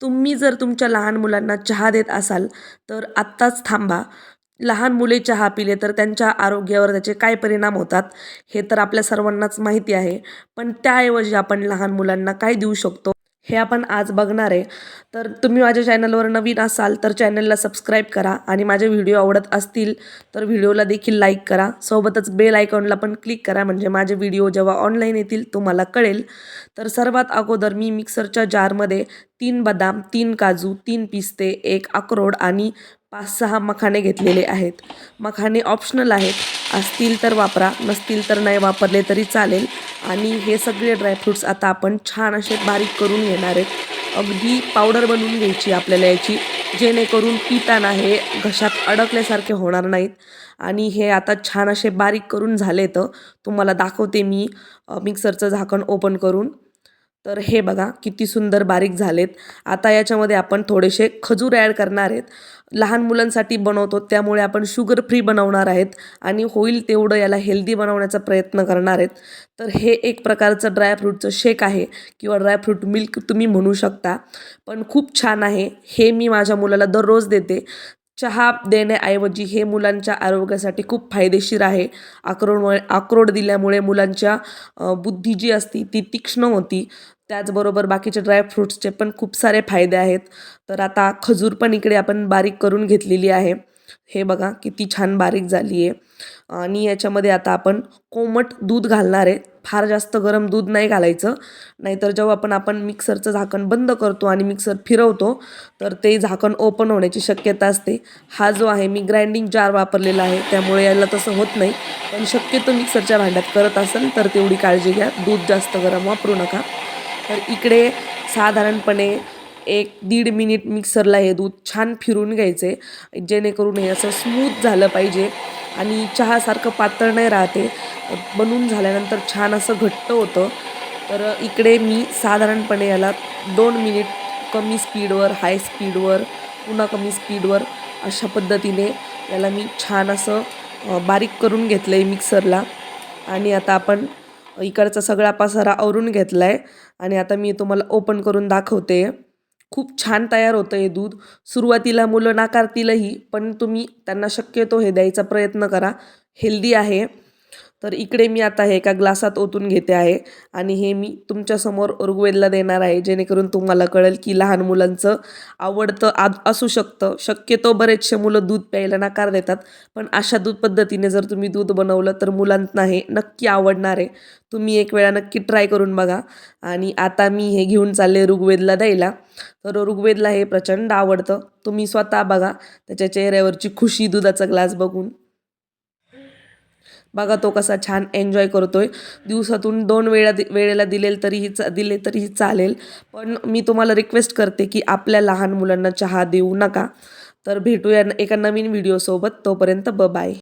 तुम्ही जर तुमच्या लहान मुलांना चहा देत असाल तर आत्ताच थांबा. लहान मुले चहा पिले तर त्यांच्या आरोग्यावर त्याचे काय परिणाम होतात हे तर आपल्या सर्वांनाच माहिती आहे. पण त्याऐवजी आपण लहान मुलांना काय देऊ शकतो? हे आपण आज बघणार आहे. तर तुम्ही माझ्या चॅनलवर नवीन असाल तर चॅनलला सबस्क्राईब करा आणि माझे व्हिडिओ आवडत असतील तर व्हिडिओला देखील लाईक करा. सोबतच बेल आयकॉनला पण क्लिक करा म्हणजे माझे व्हिडिओ जेव्हा ऑनलाईन येतील तुम्हाला कळेल. तर सर्वात अगोदर मी मिक्सरच्या जारमध्ये तीन बदाम तीन काजू तीन पिस्ते एक अक्रोड आणि पाच सहा मखाणे घेतलेले आहेत. मखाणे ऑप्शनल आहेत. असतील तर वापरा नसतील तर नाही वापरले तरी चालेल. आणि हे सगळे ड्रायफ्रूट्स आता आपण छान असे बारीक करून घेणार आहेत. अगदी पावडर बनवून घ्यायची आपल्याला याची जेणेकरून पिताना हे घशात अडकल्यासारखे होणार नाहीत. आणि हे आता छान असे बारीक करून झाले तर तुम्हाला दाखवते मी मिक्सरचं झाकण ओपन करून. तर हे बघा किती सुंदर बारीक झालेत. आता याच्यामध्ये आपण थोडेसे खजूर ॲड करणार आहेत. लहान मुलांसाठी बनवतो त्यामुळे आपण शुगर फ्री बनवणार आहेत आणि होईल तेवढं याला हेल्दी बनवण्याचा प्रयत्न करणार आहेत. तर हे एक प्रकारचं ड्रायफ्रूटचं शेक आहे किंवा ड्रायफ्रूट मिल्क तुम्ही म्हणू शकता. पण खूप छान आहे. हे मी माझ्या मुलाला दररोज देते. चहा देण्याऐवजी हे मुलांच्या आरोग्यासाठी खूप फायदेशीर आहे. अक्रोडमुळे अक्रोड दिल्यामुळे मुलांच्या बुद्धी जी असती ती तीक्ष्ण होती. त्याचबरोबर बाकीचे ड्रायफ्रूट्सचे पण खूप सारे फायदे आहेत. तर आता खजूर पण इकडे आपण बारीक करून घेतलेली आहे. हे बघा किती छान बारीक झाली आहे आणि याच्यामध्ये आता आपण कोमट दूध घालणार आहे. फार जास्त गरम दूध नाही घालायचं. नाहीतर जेव्हा आपण आपण मिक्सरचं झाकण बंद करतो आणि मिक्सर फिरवतो तर ते झाकण ओपन होण्याची शक्यता असते. हा जो आहे मी ग्राइंडिंग जार वापरलेला आहे त्यामुळे याला तसं होत नाही. पण शक्यतो मिक्सरच्या भांड्यात करत असेल तर तेवढी काळजी घ्या. दूध जास्त गरम वापरू नका. तर इकडे साधारणपणे एक दीड मिनिट मिक्सरला हे दूध छान फिरून घ्यायचे जेणेकरून हे असं स्मूथ झालं पाहिजे आणि चहासारखं पातळ नाही राहते. बनून झाल्यानंतर छान असं घट्ट होतं. तर इकडे मी साधारणपणे याला दोन मिनिट कमी स्पीडवर हाय स्पीडवर पुन्हा कमी स्पीडवर अशा पद्धतीने याला मी छान असं बारीक करून घेतलं आहे मिक्सरला. आणि आता आपण इकडचा सगळा पसारा आवरून घेतला आहे आणि आता मी तुम्हाला ओपन करून दाखवते. खूप छान तयार होतं हे दूध. सुरुवातीला मुलं नाकारतीलही पण तुम्ही त्यांना शक्यतो हे द्यायचा प्रयत्न करा. हेल्दी आहे. तर इकडे मी आता हे एका ग्लासात ओतून घेते आहे आणि हे मी तुमच्यासमोर ऋग्वेदला देणार आहे जेणेकरून तुम्हाला कळेल की लहान मुलांचं आवडतं आ असू शकतं. शक्यतो बरेचसे मुलं दूध प्यायला नकार देतात पण अशा दूध पद्धतीने जर तुम्ही दूध बनवलं तर मुलांना हे नक्की आवडणार आहे. तुम्ही एक वेळा नक्की ट्राय करून बघा. आणि आता मी हे घेऊन चालले ऋग्वेदला द्यायला. तर ऋग्वेदला हे प्रचंड आवडतं. तुम्ही स्वतः बघा. त्याच्या चेहऱ्यावरची खुशी दुधाचा ग्लास बघून. बघा तो कसा छान एन्जॉय करतोय. दिवसातून दोन वेळा दि वेळेला दिलेल तरीही चा दिले तरीही चालेल. पण मी तुम्हाला रिक्वेस्ट करते की आपल्या लहान मुलांना चहा देऊ नका. तर भेटूया एका नवीन व्हिडिओसोबत तोपर्यंत ब बाय